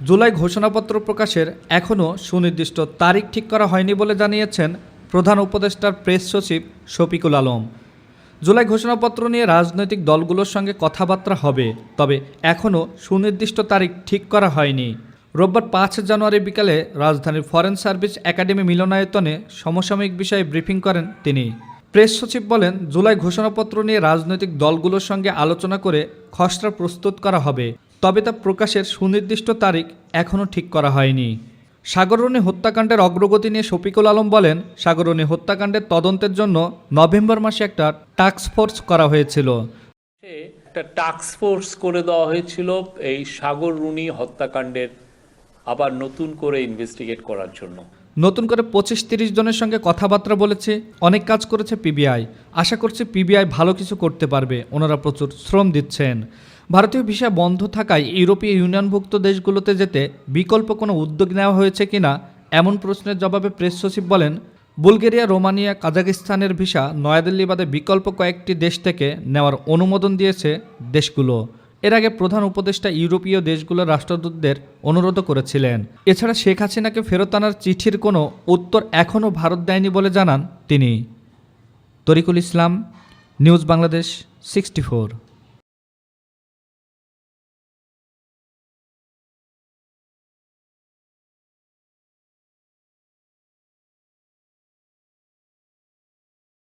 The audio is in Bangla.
জুলাই ঘোষণাপত্র প্রকাশের এখনও সুনির্দিষ্ট তারিখ ঠিক করা হয়নি বলে জানিয়েছেন প্রধান উপদেষ্টার প্রেস সচিব শফিকুল আলম। জুলাই ঘোষণাপত্র নিয়ে রাজনৈতিক দলগুলোর সঙ্গে কথাবার্তা হবে, তবে এখনও সুনির্দিষ্ট তারিখ ঠিক করা হয়নি। রোববার পাঁচ জানুয়ারি বিকালে রাজধানীর ফরেন সার্ভিস একাডেমি মিলনায়তনে সমসাময়িক বিষয়ে ব্রিফিং করেন তিনি। প্রেস সচিব বলেন, জুলাই ঘোষণাপত্র নিয়ে রাজনৈতিক দলগুলোর সঙ্গে আলোচনা করে খসড়া প্রস্তুত করা হবে। তবে তা প্রকাশের সুনির্দিষ্ট তারিখ এখনও ঠিক করা হয়নি। সাগররণী হত্যাকাণ্ডের অগ্রগতি নিয়ে শফিকুল আলম বলেন সাগররণী হত্যাকাণ্ডের তদন্তের জন্য নভেম্বর মাসে একটা টাস্ক ফোর্স করা হয়েছিল। একটা টাস্ক ফোর্স করে দেওয়া হয়েছিল এই সাগর রুনি হত্যাকাণ্ডের আবার নতুন করে ইনভেস্টিগেট করার জন্য। নতুন করে পঁচিশ তিরিশ জনের সঙ্গে কথাবার্তা বলেছে অনেক কাজ করেছে পিবিআই আশা করছি পিবিআই ভালো কিছু করতে পারবে ওনারা প্রচুর শ্রম দিচ্ছেন। ভারতীয় ভিসা বন্ধ থাকায় ইউরোপীয় ইউনিয়নভুক্ত দেশগুলোতে যেতে বিকল্প কোনো উদ্যোগ নেওয়া হয়েছে কিনা এমন প্রশ্নের জবাবে প্রেস সচিব বলেন, বুলগেরিয়া, রোমানিয়া, কাজাকিস্তানের ভিসা নয়াদিল্লি বাদে বিকল্প কয়েকটি দেশ থেকে নেওয়ার অনুমোদন দিয়েছে দেশগুলো। এর আগে প্রধান উপদেষ্টা ইউরোপীয় দেশগুলোর রাষ্ট্রদূতদের অনুরোধও করেছিলেন। এছাড়া শেখ হাসিনাকে ফেরত আনার চিঠির কোনো উত্তর এখনও ভারত দেয়নি বলে জানান তিনি। Tarikul Islam, news Bangladesh, sixty